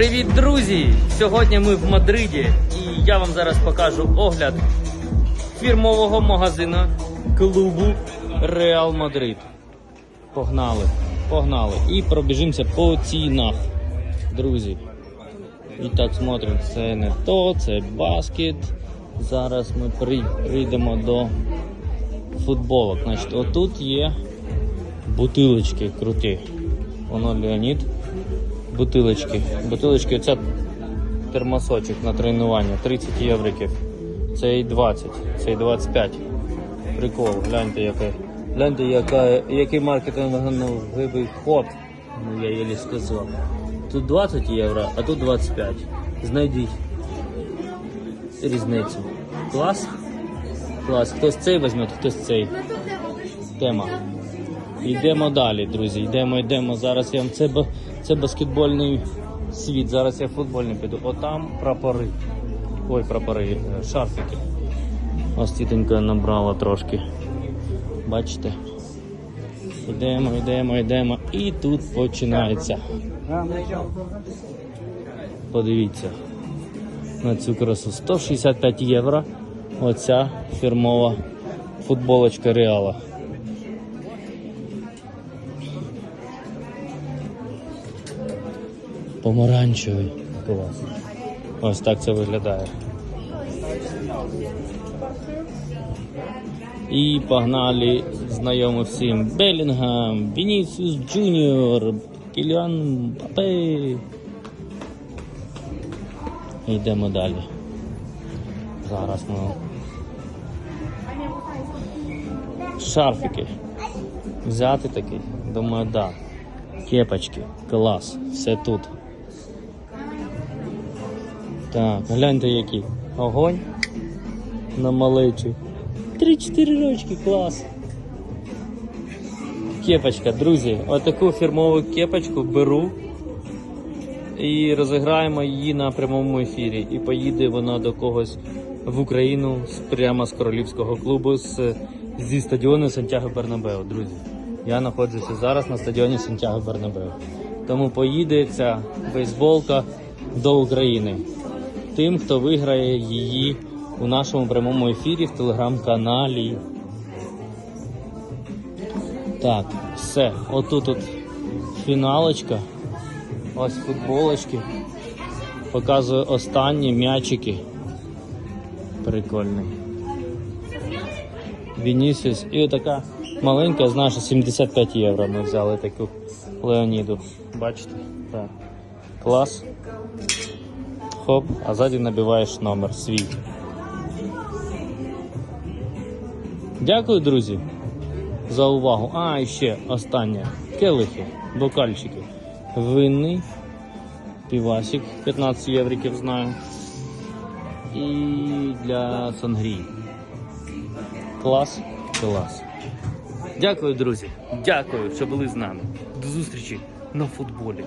Привіт, друзі! Сьогодні ми в Мадриді і я вам зараз покажу огляд фірмового магазину клубу Реал Мадрид. Погнали, погнали. І пробіжимося по цінах, друзі. І так смотримо, це не то, це баскет. Зараз ми прийдемо до футболок. Значить, отут є бутилочки круті. Воно Леонід. Бутилочки. Бутилочки, оця термосочок на тренування. 30 євриків. Цей 20, цей 25. Прикол, гляньте яке. Гляньте, яка, який маркетинговий ход. Ну я єлі сказав. Тут 20 євро, а тут 25. Знайдіть різницю. Клас? Клас. Хтось цей візьме, хтось цей. Тема. Йдемо далі, друзі. Йдемо, йдемо. Зараз я вам це, це баскетбольний світ. Зараз я футбольний піду. Отам прапори. Ой, прапори, е, шарфики. Ось тітонька набрала трошки. Бачите? Йдемо, йдемо, йдемо. І тут починається. Подивіться на цю красу. 165 євро. Оця фірмова футболочка Реала. Помаранчевий. Клас. Ось так це виглядає. І погнали знайомі всім Белінгам, Вінісіус Джуніор, Кіліан Папе. Йдемо далі. Зараз ми. Шарфики. Взяти такий? Думаю, да. Кепочки, клас, все тут. Так, гляньте які. Огонь на малечі. Три-чотири рочки, клас. Кепочка, друзі, отаку фірмову кепочку беру і розіграємо її на прямому ефірі. І поїде вона до когось в Україну прямо з королівського клубу з, зі стадіону Сантьяго Бернабеу, друзі. Я знаходжуся зараз на стадіоні Сантьяго Бернабеу. Тому поїде ця бейсболка до України. Тим, хто виграє її у нашому прямому ефірі в телеграм-каналі. Так, все. Отут от фіналочка. Ось футболочки. Показую останні м'ячики. Прикольний. Вінісіус. І отака маленька, знаєш, 75 євро ми взяли таку Леоніду. Бачите? Так. Клас. Хоп, а ззаді набиваєш номер свій. Дякую, друзі, за увагу. А, і ще останнє. Келихи, бокальчики. Винний. Півасик 15 євриків знаю. І для Сангрії. Клас, клас. Дякую, друзі. Дякую, що були з нами. До зустрічі на футболі.